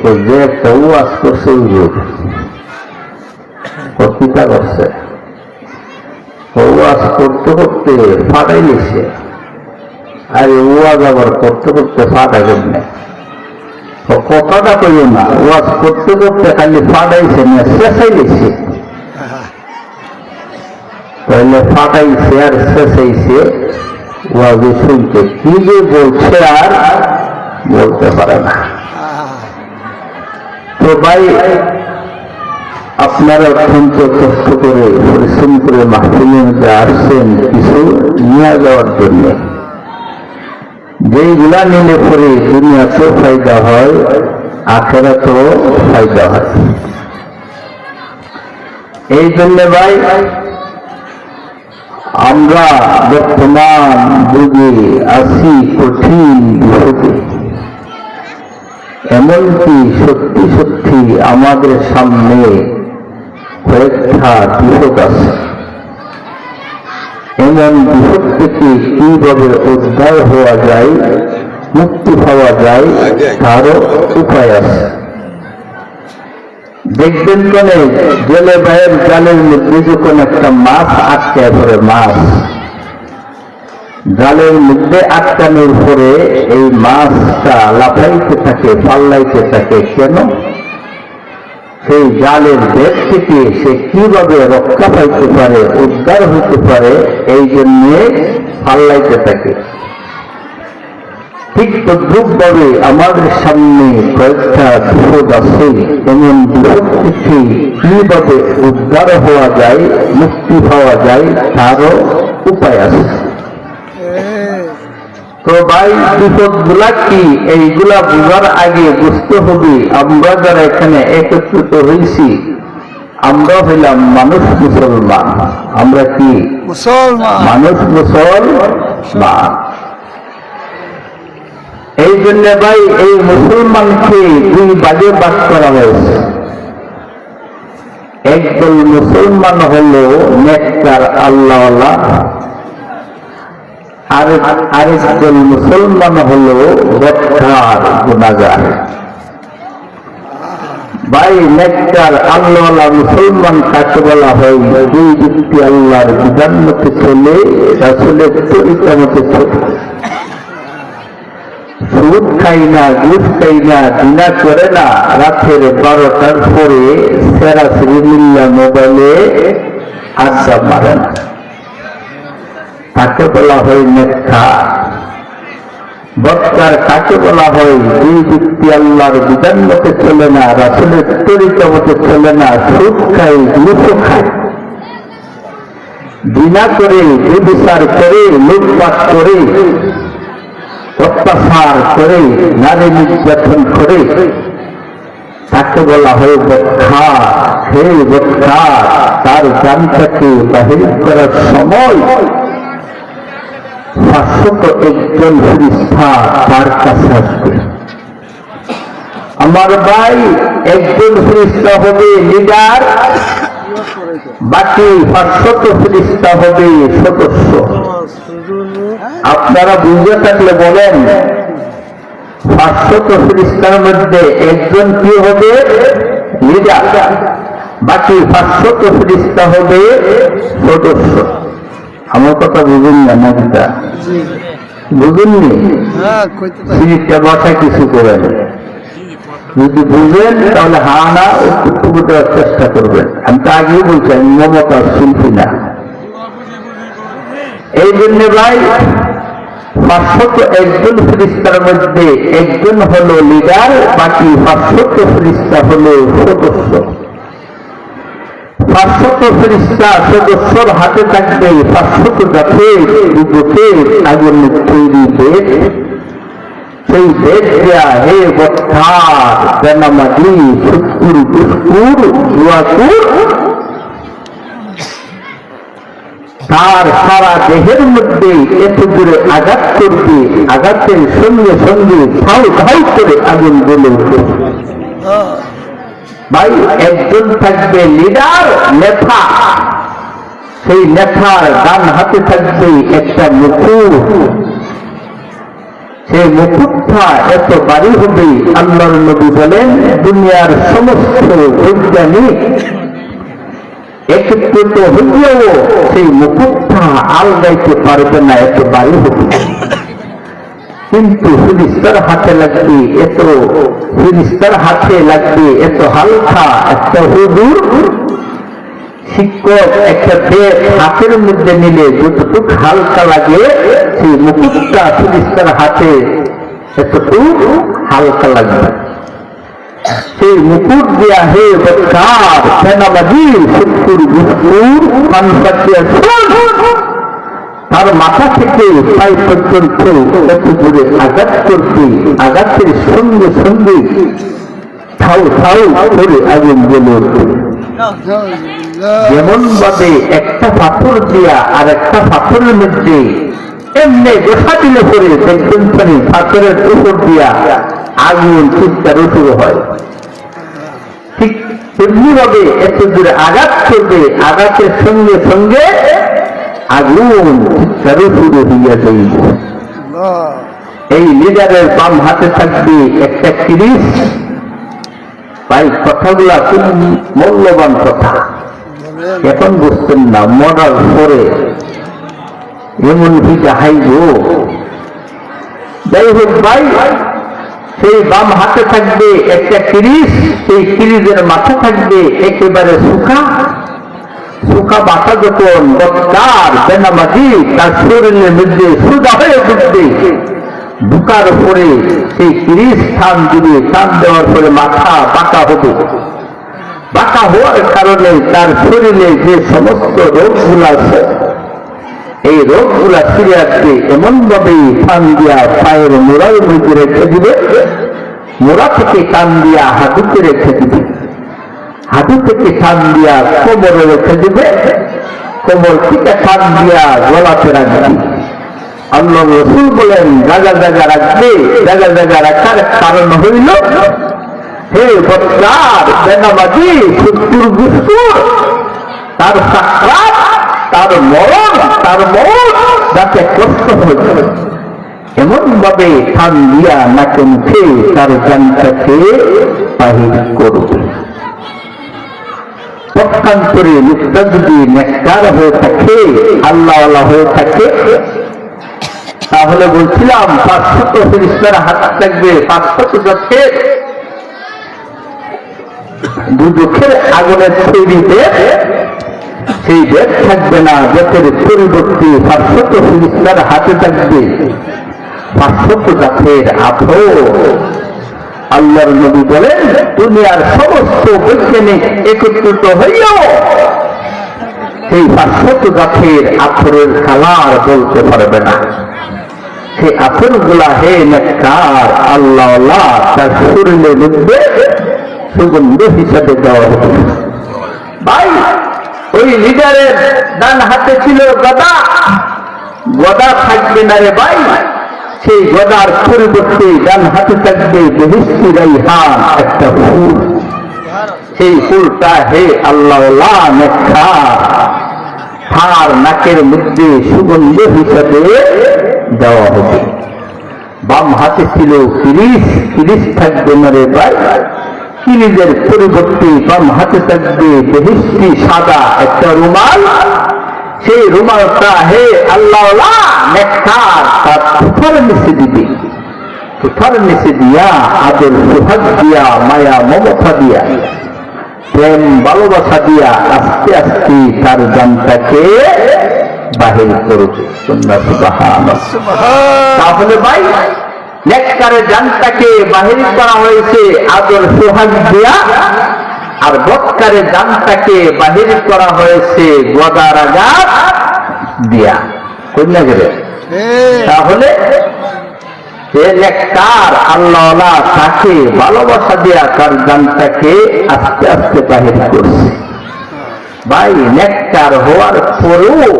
তো যে ওয়াজ করছে হুজুর কর্তিকা করছে ওয়াজ করতে করতে ফাটাই লিছে আর ওয়াজ আবার করতে করতে ফাটাই কেমনে? কথাটা কইও না ওয়াজ করতে করতে খালি ফাটাইছে না, শেষাই লিছে তাহলে ফাটাইছে আর শেষাইছে ওয়াজে শুনতে কি যে বলছে আর বলতে পারে না। তো ভাই, আপনারা অত্যন্ত কষ্ট করে, পরিশ্রম করে মাহফিলের আসছেন কিছু নিয়ে যাওয়ার জন্য। যেগুলা নিলে পরে দুনিয়াতেও ফায়দা হয়, আখেরাতেও ফায়দা হয়। এই জন্য ভাই, আমরা বর্তমান যুগে আছি কঠিন বিপদে এমনকি সত্যি সত্যি আমাদের সামনে কয়েকটা বিপদ আছে। এমন বিপদ থেকে কীভাবে উদ্ধার হওয়া যায়, মুক্তি পাওয়া যায়, তারও উপায় আছে। দেখবেন কেনে জেলে ভাইয়ের জালের মধ্যে যখন একটা মাছ আটকে পড়ে মাছ জালের মধ্যে আটকানোর পরে এই মাছটা লাফাইতে থাকে, পাল্লাইতে থাকে, কেন? সেই জালের বেদ থেকে সে কীভাবে রক্ষা পাইতে পারে, উদ্ধার হইতে পারে, এই জন্যে পাল্লাইতে থাকে। ঠিক তদ্রুপভাবে আমাদের সামনে কয়েকটা বিপদ আছে, এমন বিপদ থেকে কীভাবে উদ্ধার হওয়া যায়, মুক্তি পাওয়া যায়, তারও উপায় আছে। তো ভাই বিপদগুলা কি এইগুলা বোঝার আগে বুঝতে হবে আমরা যারা এখানে একত্রিত হয়েছি আমরা হইলাম মানুষ মুসলমান। আমরা কি? মুসলমান। মানুষ মুসলমান। এই জন্য ভাই এই মুসলমানকে দুই ভাগে বাদ করা হয়েছে। একদল মুসলমান হল নেককার আল্লাহ আরেক আরেকজন মুসলমান হল বৎকার গুণাগার। ভাই, নেককার আল্লাহ মুসলমান কাকে বলা হয়? দুই আল্লাহর বিধান মতে চলে তরিকা মতে চলে। সুদ খাই না গুদ খাই না দিনা করে না। রাতের বারোটার পরে সেরা শ্রীমিল্লা মোবাইলে আড্ডা মারে না তাকে বলা হয় নেতা বৎকার কাকে বলা হয় দুই ব্যক্তি আল্লাহর বিধান মতে চলে না, রাসুলের তরিকা মতে চলে না, সুদ খায় গুসো খায়। দিনা করে, বিবিচার করে, লুটপাট করে, অত্যাচার করে, নারী নির্যাতন করে। তাকে বলা হয় বক্ষা হে বক্ষা তার জানটাকে বাহির করার সময় পাঁচশত একজন ফিরিস্তা তার কাছে আসবে। আমার ভাই একজন ফিরিস্তা হবে লিডার, বাকি পাঁচশত ফিরিস্তা হবে সদস্য। আপনারা বুঝে থাকলে বলেন, পাঁচশত ফিরিস্তার মধ্যে একজন কি হবে? লিডার। বাকি পাঁচশত ফিরিস্তা হবে সদস্য। আমার কথা বুঝুন না নাকিটা বুঝুননি হ্যাঁ কইতে বাসায় কিছু করেন যদি বুঝেন তাহলে হা না উত্তর দেওয়ার চেষ্টা করবেন। আমি তো আগেই বলছি আমি মমতার শিল্পী না। এই জন্য ভাই পাঁচশত একজন ফিরিস্তার মধ্যে একজন হলো লিডার বাকি পাঁচশত ফিরিস্তা হলো সদস্য। তৈরি সারা দেহের মধ্যে এত দূরে আঘাত করবে আঘাতের সঙ্গে সঙ্গে ধাউ করে আগুন জ্বলে উঠবে। হ্যাঁ, ভাই, একজন থাকবে লিডার নেতা। সেই নেতার ডান হাতে থাকবে একটা মুকুট। সেই মুকুটটা এত বাড়ি হবে, আল্লাহর নবী বলেন, দুনিয়ার সমস্ত বৈজ্ঞানিক একত্রিত হইলেও সেই মুকুটটা আলগাইতে পারবে না, এত বাড়ি হবে। কিন্তু ফিরিস্তার হাতে লাগবে এত ফিরিস্তার হাতে লাগবে এত হালকা একটা হুদুর শিক্ষক একটা বেদ হাতের মধ্যে নিলে যতটুক হালকা লাগে, সেই মুকুটটা ফিরিস্তার হাতে এতটুকু হালকা লাগবে। সেই মুকুট দিয়া হে বৎকার গুস্তুর মানসাচিয়া তার মাথা থেকে পাই পর্যন্ত আঘাত করতে আঘাতের সঙ্গে সঙ্গে করে আগুন জ্বলে যেমন ভাবে একটা পাথর দিয়া আর একটা পাথরের মধ্যে এমনি দিলে পরে দেখবেন পাথরের উপর দিয়া আগুন চিৎকার শুরু হয়। ঠিক তেমনি ভাবে এত দূরে আঘাত করবে, আঘাতের সঙ্গে সঙ্গে আগুন এই লিডারের বাম হাতে থাকবে একটা তিরিশ ভাই কথাগুলা খুব মূল্যবান কথা। এখন বুঝতেন না মরার পরে এমন ভিজা হাইব। যাই হোক ভাই সেই বাম হাতে থাকবে একটা কিরিশ সেই কিরিজের মাথা থাকবে একেবারে সুখা সুখা মাথা যখন বৎকার বেনামাজি, তার শরীরের মধ্যে সুদা হয়ে ঢুকবে ঢুকার পরে সেই কিরিশ স্থান দিবে টান দেওয়ার পরে মাথা বাঁকা হবে। বাঁকা হওয়ার কারণে তার শরীরে যে সমস্ত রোগগুলো আছে, এই রোগগুলা ফিরে আসবে এমন ভাবেই টান দিয়া পায়ের মোড়ার মধ্যে রেখে দিবে। মোড়া থেকে টান দিয়া হাঁটুতে রেখে দিবে। হাঁটু থেকে টান দিয়া কোমরে রেখে দিবে। কোমর থেকে টান দিয়া গলাতে রাখবে আল্লাহ রসুল বলেন জায়গা জায়গা রাখবে জায়গা জায়গা রাখার কারণ হইল, হে বৎকার বেনাবাজি সুত্তুর গুস্তুর তার সাক্ষাৎ, তার মরণ তার মরণ যাতে কষ্ট হয়ে এমন ভাবে খান দিয়া নাকে মুখে তার জানটাকে বাহির করবে। পক্ষান্তরে লোকটা যদি নেককার হয়ে থাকে আল্লাহ হয়ে থাকে। তাহলে বলছিলাম পাঁচশত ফিরিস্তার হাত থাকবে পাঁচশত যাচ্ছে দুদুখের আগুনের তৈরি সেই বেদ থাকবে না বেতের পরিবর্তে পাঁচশত ফিরিস্তার হাতে থাকবে। পাঁচশত জাতের আঠো আল্লাহর নবী বলেন, দুনিয়ার সমস্ত বৈজ্ঞানিক একত্রিত হইয়াও সেই পাঁচশত জাতের আখরের কালার বলতে পারবে না। সেই আখরগুলা হে নেককার, আল্লাহ তার শরীরের মধ্যে সুগন্ধ হিসাবে দেওয়া হবে ভাই, ওই লিডারের ডান হাতে ছিল গদা। গদা থাকবে না রে ভাই। সেই গদার পরিবর্তে ডান হাতে থাকবে বেহিস্তি রাইহান একটা ফুল। সেই ফুলটা হে আল্লাহ নেখা তার নাকের মধ্যে সুগন্ধ হিসাবে দেওয়া হবে। বাম হাতে ছিল তিরিশ তিরিশ থাকবে না রে ভাই। কিরিজের পরিবর্তে বাম হাতে থাকবে বেহিস্তি সাদা একটা রুমাল। সেই রুমালটা হে আল্লাহ তার নিচে দিবে। তুফার নিচে দিয়া আদর সুহাগ দিয়া মায়া মমতা দিয়া প্রেম ভালোবাসা দিয়া আস্তে আস্তে তার জানটাকে বাহির করবে। সুন্দর সুবাহান। তাহলে ভাই নেককারে জানটাকে বাহির করা হয়েছে আদর সোহাগ দিয়া আর বৎকারে জানটাকে বাহির করা হয়েছে গদার আঘাত দিয়া কন্যা গেলে তাহলে সে আল্লাহ তাকে ভালোবাসা দিয়া তার জানটাকে আস্তে আস্তে বাহির করছে। ভাই নেককার হওয়ার পরেও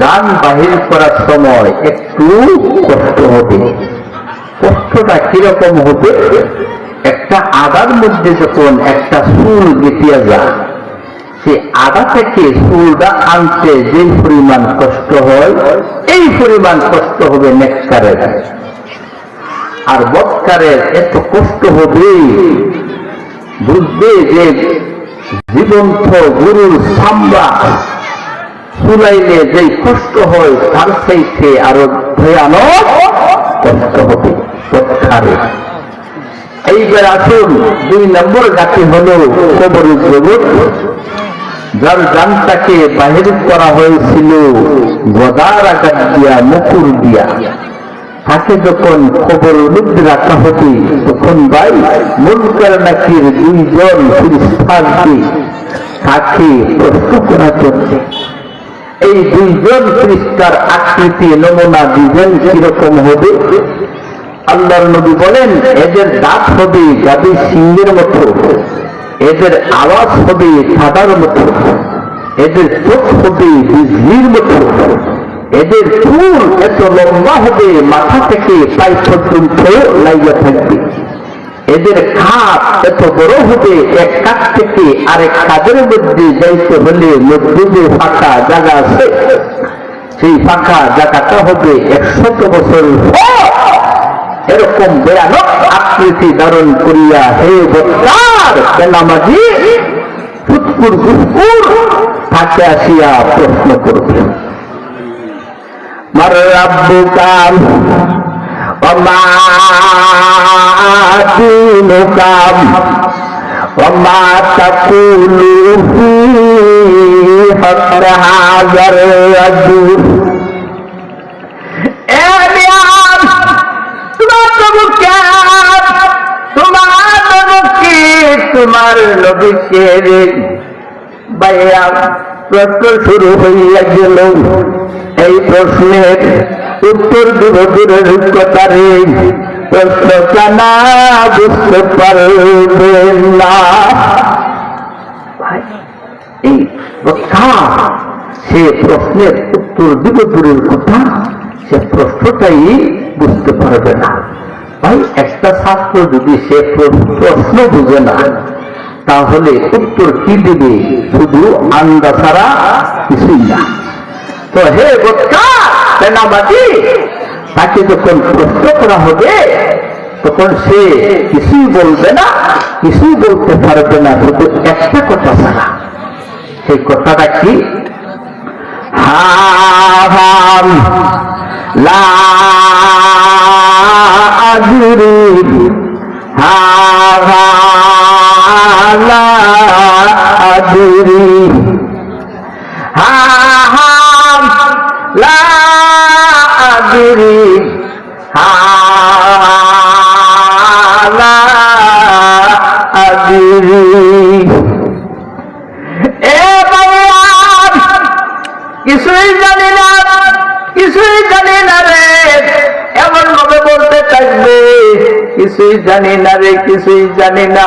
গান বাহির করার সময় একটু কষ্ট হবে। কষ্টটা কীরকম হবে? একটা আদার মধ্যে যখন একটা সুর গেটিয়া যায় সে আদা থেকে সুরটা আনতে যে পরিমাণ কষ্ট হয়, এই পরিমাণ কষ্ট হবে নেককারের। আর বৎকারের এত কষ্ট হবে, বুঝবে যে জীবন্ত গরুর সাম্বা চুলাইলে যেই কষ্ট হয়, তার চাইতে আরও ভয়ানক কষ্ট হবে বৎকারে এইবার আসুন, দুই নম্বর জাতি হল কবরের জগৎ, যার জানটাকে বাহির করা হয়েছিল গদার আঘাত দিয়া, মুকুর দিয়া। তাকে যখন খবর মধ্যে রাখা হতে, তখন ভাই মুনকার নাকির দুইজন ফিরিস্তানকে তাকে প্রশ্ন করা চলছে এই দুইজন ফিরিস্তার আকৃতি, নমুনা দুজন কীরকম হবে? আল্লাহর নবী বলেন, এদের দাঁত হবে যাবে সিংহের মতো, এদের আওয়াজ হবে সাদার মতো, এদের চোখ হবে বিজলির মতো, এদের চুল এত লম্বা হবে, মাথা থেকে পাই পর্যন্ত লাইয়া থাকবে। এদের খাপ এত বড় হবে, এক কাঠ থেকে আরেক কাজের মধ্যে যাইতে হলে মধ্যে ফাঁকা জায়গা আছে। সেই ফাঁকা জায়গাটা হবে একশত বছর এরকম ভয়ানক আকৃতি ধারণ করিয়া হে বক্তার সেনামাজি ফুটকুর ফুটকুর তাকে আসিয়া প্রশ্ন করবে মার রাব্বু কাম وما دينك وما تقول في حق هذا الرجل তোমার নবীকে রে। প্রশ্ন শুরু হইয়া গেল। এই প্রশ্নের উত্তর দিব দূরের প্রশ্ন বুঝতে পারবে না। এই কথা, সে প্রশ্নের উত্তর দিব কথা, সে প্রশ্নটাই বুঝতে পারবে না। ভাই, একটা ছাত্র যদি সে প্রশ্ন বুঝে না তাহলে উত্তর কি দিবে? শুধু আন্দা ছাড়া কিছুই না। তো হে সেনাবাদী, তাকে যখন প্রশ্ন করা হবে, তখন সে কিছুই বলবে না, কিছুই বলতে পারবে না, শুধু একটা কথা ছাড়া। সেই কথাটা কি? হাম হা লা আদরি হাম লা আদরি লা আদরি এ ভগবান কিছুই জানি না কিছুই জানি না রে এমন ভাবে বলতে থাকবে কিছুই জানি না রে কিছুই জানি না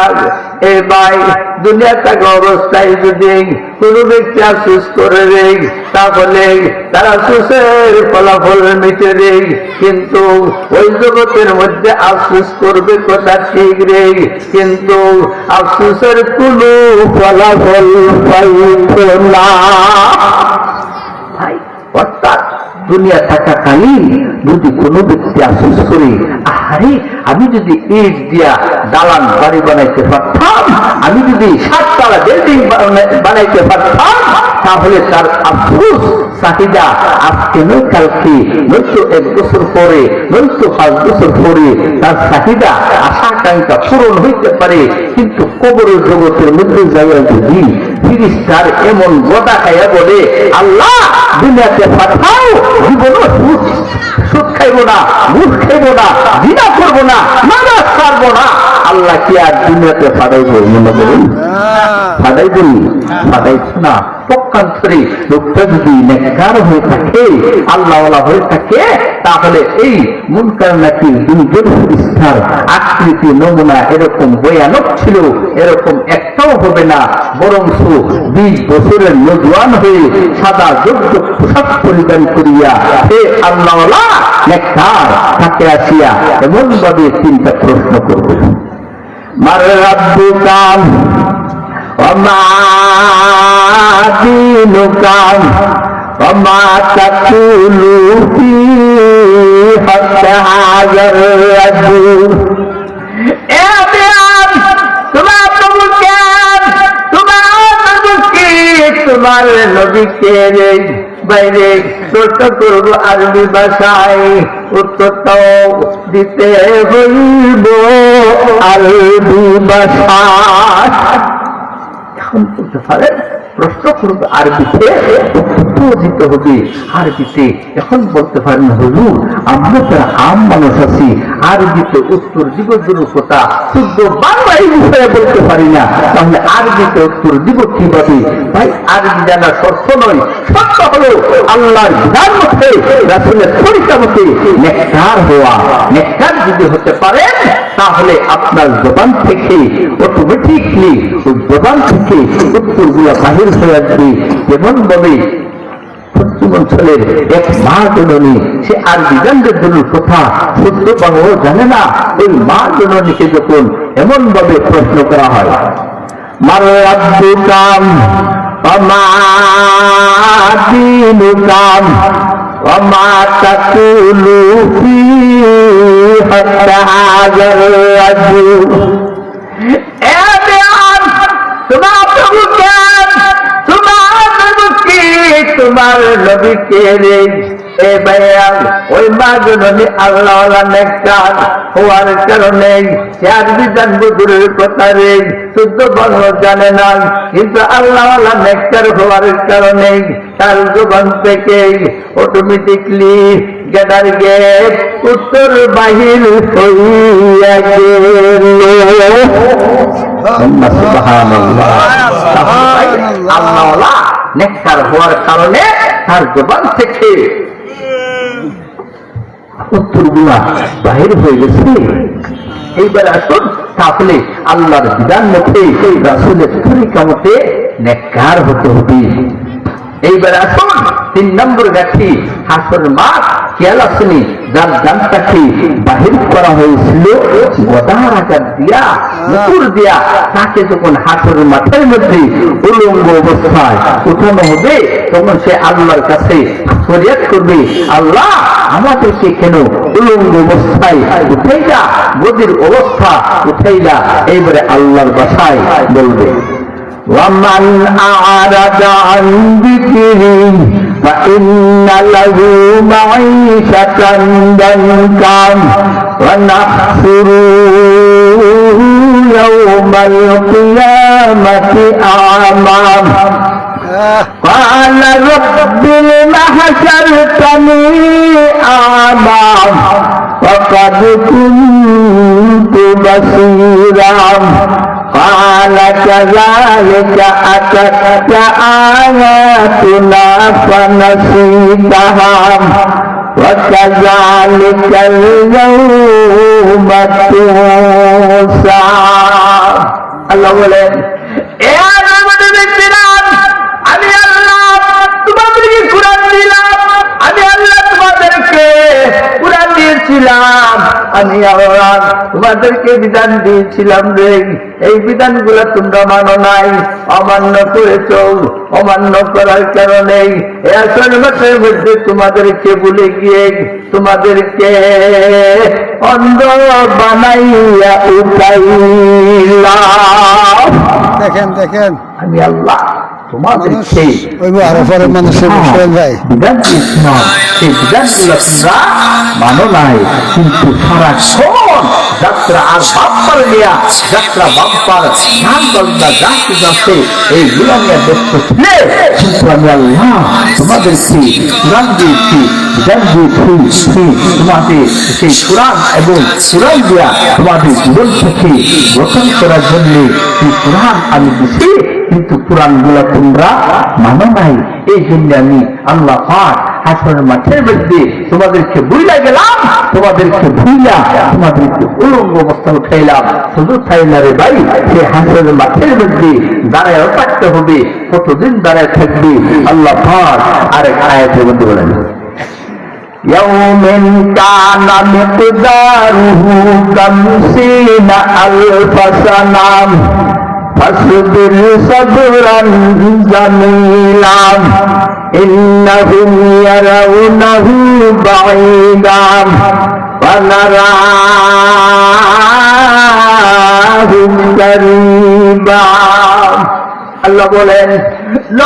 এ ভাই দুনিয়া থাকা অবস্থায় যদি কোন ব্যক্তি আফসুস করে রে তাহলে তারা সুসের ফলাফল মিটে রে কিন্তু ওই জগতের মধ্যে আফসুস করবে কথা ঠিক রে কিন্তু আফসুসের কোন ফলাফল পাইত না। ভাই, অর্থাৎ দুনিয়া থাকাকালীন যদি কোনো ব্যক্তি আফসোস করে আরে আমি যদি ইট দিয়া দালান বাড়ি বানাইতে পারতাম আমি যদি সাততলা বিল্ডিং বানাইতে পারতাম, তাহলে তার আফসোস, চাহিদা আজকে নয় কালকে নয়তো এক বছর পরে, নয়তো পাঁচ বছর পরে তার চাহিদা আশা আকাঙ্ক্ষা পূরণ হইতে পারে। কিন্তু কবরের জগতের মধ্যে যাইয়া যদি ফিরিস্তার এমন গোটা খাইয়া বলে, আল্লাহ, দুনিয়াতে পাঠাও জীবনও সুখ সুখ খাইব না মুখ খাইব না জিনা করব না নামাজ পারব না আল্লাহ কি আর দুনিয়াতে পাঠাইব মনে করুন ফাটাইবেন ফাটাইছ না। পক্ষান্তরে লোকটা যদি নেককার হয়ে থাকে আল্লাহওয়ালা হয়ে থাকে তাহলে এই মুনকার নাকি দুইজন ইচ্ছার আকৃতি নমুনা এরকম ভয়ানক ছিল এরকম একটাও হবে না। বরং বিশ বছরের নজওয়ান হয়ে সাদা যোগ্য পোশাক পরিধান করিয়া হে আল্লাহওয়ালা নেককার তাকে আসিয়া এমন ভাবে তিনটা প্রশ্ন করবে। মার রাব্বুকাম وما دينك وما تقول في حق هذا الرجل এ বিয়ান তোমার প্রভু কেন তোমার প্রভু কি তোমার নবীকে বাইরে প্রশ্ন করব আরবি ভাষায় উত্তরটাও দিতে হইব আরবি বলতে পারেন প্রশ্ন করবে আরবিতে উত্তর হবে। আরবিতে এখন বলতে পারেন, হুজুর, আমরা তো আম মানুষ আছি, আরবিতে উত্তর দিব কথা, শুদ্ধ বাংলা এই বিষয়ে বলতে পারি না। তাহলে আরবিতে উত্তর দিব কীভাবে? ভাই, আরবি জানা শর্ত নয়। শর্ত হলো আল্লাহর বিধান মতে, রাসুলের তরিকা মতে নেককার হওয়া। নেককার যদি হতে পারেন, তাহলে আপনার জবান থেকে অটোমেটিকলি জবান থেকে উত্তরগুলো বাহির হয়ে আসবে যেমন ভাবে পশ্চিম অঞ্চলের এক মা জননী সে আর বিজানদের জন্য কথা শুদ্ধ বাংলাও জানে না ওই মা জননীকে যখন এমন ভাবে প্রশ্ন করা হয় মার রাব্বু কাম অমাদিনু কাম وما تقول في حتى هذا الرجل এ বেয়ান, তোমার প্রভু কেন তোমার প্রভু কি তোমার নবীকে রে। এ বেয়ান, ওই মা জননী আল্লাহ নেককার হওয়ার কারণে চার বিধান বুধুরের কথা রে। শুদ্ধ বর্ণ জানে না কিন্তু আল্লাহ নেককার হওয়ার কারণে তার জবান থেকে অটোমেটিকলি গেদার গেট উত্তর বাহির হইয়া গেল। আল্লাহ নেককার হওয়ার কারণে তার জবান থেকে উত্তরগুলা বাহির হয়ে গেছে। এইবার আসুন তাহলে আল্লাহর বিধান মতে রাসুলের তরিকা মতে নেককার হতে হবে। এইবার আসুন তিন নম্বর গাছি হাসর মাঠ খেয়াল আসেনি। যার জানটাকে বাহির করা হয়েছিল গদার আকার দিয়া মুকুর দিয়া, তাকে যখন হাসর মাঠের মধ্যে উলঙ্গ অবস্থায় উঠানো হবে, তখন সে আল্লাহর কাছে ফরিয়াদ করবে, আল্লাহ, আমাদেরকে কেন উলঙ্গ অবস্থায় উঠাইলা? গদির অবস্থা উঠাইলা? এইবারে আল্লাহর বাসায় বলবে। ومن أعرض عن ذكري فإن له معيشة ضنكا ونحشره يوم القيامة أعمى قال رب لم حشرتني أعمى وقد كنت بصيرا قال كذلك أتتك آياتنا فنسيتها وكذلك اليوم تنسى الله বলেন এ দিয়েছিলাম। আমি আল্লাহ তোমাদেরকে বিধান দিয়েছিলাম রে। এই বিধানগুলো তোমরা মানো নাই। অমান্য করেছ। অমান্য করার কারণে আসল মধ্যে তোমাদেরকে ভুলে গিয়ে তোমাদেরকে অন্ধ বানাইয়া উঠাইলাম। দেখেন দেখেন। আমি আল্লাহ। তোমাদেরকে ওই মানুষের বিষয় ভাই বিধান সেই বিধানগুলো তোমরা মানো নাই কিন্তু সারাক্ষণ যাত্রা আর বাপ্পার নিয়া যাত্রা বাপ্পার নাম গঙ্গা যা কিছু আছে ব্যস্ত ছিলে কিন্তু আমি আল্লাহ তোমাদেরকে কোরআন দিয়েছি বিধান দিয়েছি তোমাদের সেই কোরআন এবং কোরআন দিয়া তোমাদের জীবন থেকে গঠন করার জন্য এই কোরআন আমি দিছি কিন্তু কোরআন গুলা তোমরা মানো নাই এই জন্য আমি আল্লাহ পাক হাসনের মাঠের মধ্যে তোমাদেরকে বুইলা গেলাম তোমাদেরকে ভুইলা তোমাদেরকে উলঙ্গ অবস্থা উঠাইলাম শুধু তাই না রে ভাই সে হাসনের মাঠের মধ্যে দাঁড়ায় থাকতে হবে কতদিন দাঁড়ায় থাকবে আল্লাহ পাক আরেক আয়াতের মধ্যে বলেন يوم كان مقداره خمسين ألف سنة فاصبر صبرا جميلا إنهم يرونه بعيدا ونراه قريبا الله بولين لا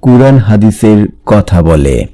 কুরআন হাদিসের কথা বলে।